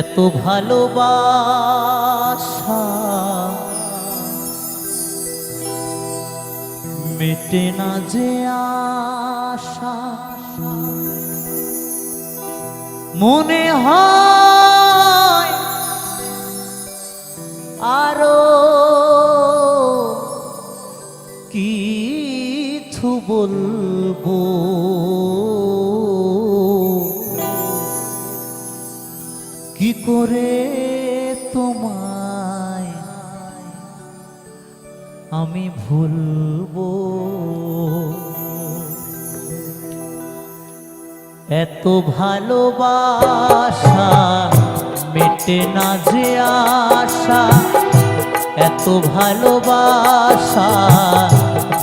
এত ভালোবাসা মেটে না যে আশা। মনে হয় আমি ভুলবো। এত ভালোবাসা মেটে না যে আশা। এত ভালোবাসা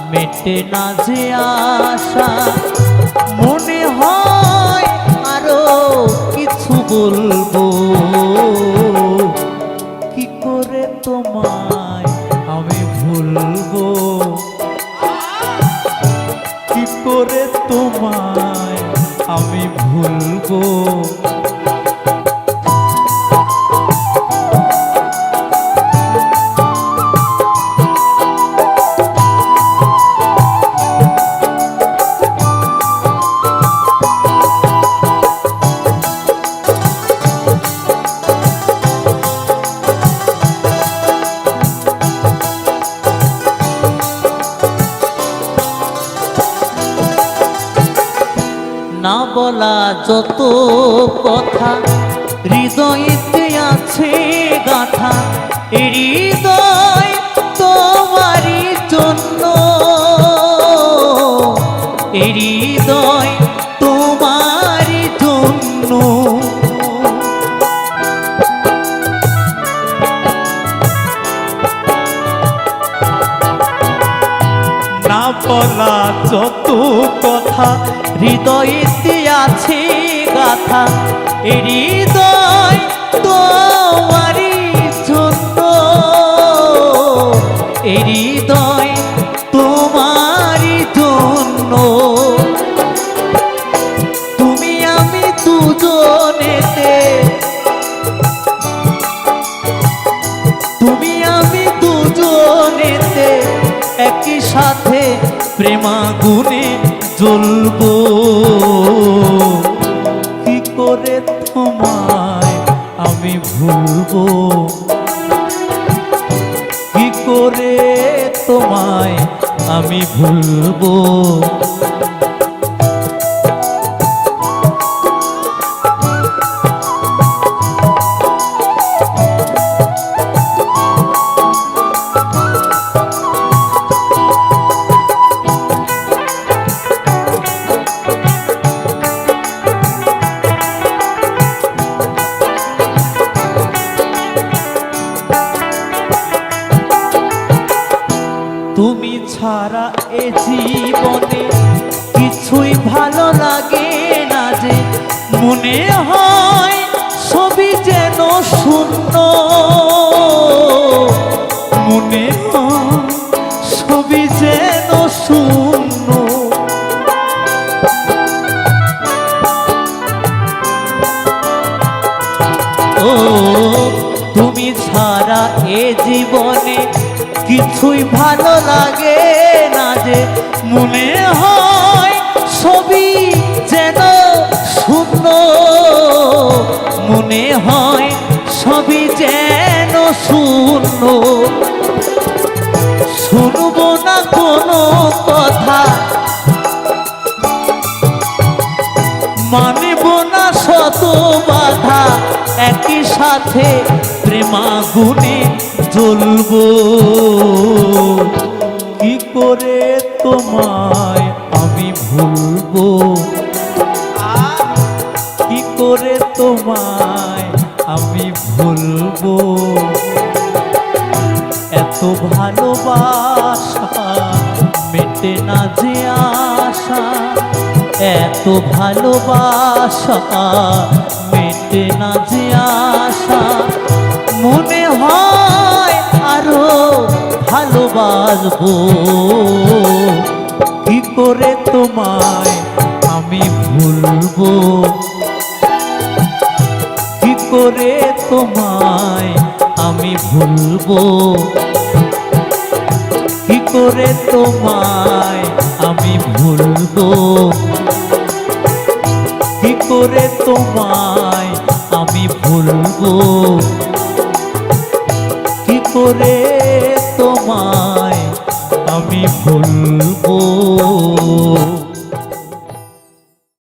মেটে না যে আশা। মনে ভুলবো না বলা যত কথা। হৃদয়েতে আছে গাথা হৃদয় বলা যত কথা হৃদয়তে আছে গাথা। হৃদয় তোমারি জন্য হৃদয় প্রেমাগুনে জ্বলব। কি করে তোমায় আমি ভুলব? কি করে তোমায় আমি ভুলবো? ছাড়া এ জীবনে কিছুই ভালো লাগে না যে মনে হয় ছবি যেন শূন্য। মনে হয় সবই যেন শূন্য। তুমি ছাড়া এ জীবনে কিছুই ভালো লাগে না যে মনে হয় সবই যেন শূন্য। মনে হয় সবই যেন শূন্য। শুনব না কোনো কথা। মানব না শত বাধা। একই সাথে প্রেমাগুনে জ্বলবো কি করে তোমায় আমি ভুলবো? কি করে তোমায় আমি ভুলবো? এত ভালোবাসা মেটে না যে আশা। এত ভালোবাসা মেটে না যে আশা। মনে হয় ভালোবাসবো কি করে তোমায় আমি আমি ভুলবো? কি করে তোমায় আমি ভুলবো? কি করে তোমায় আমি ভুলবো? কি করে তোমায় আমি ভুলবো? কি করে তোমায় আমি ভুলবো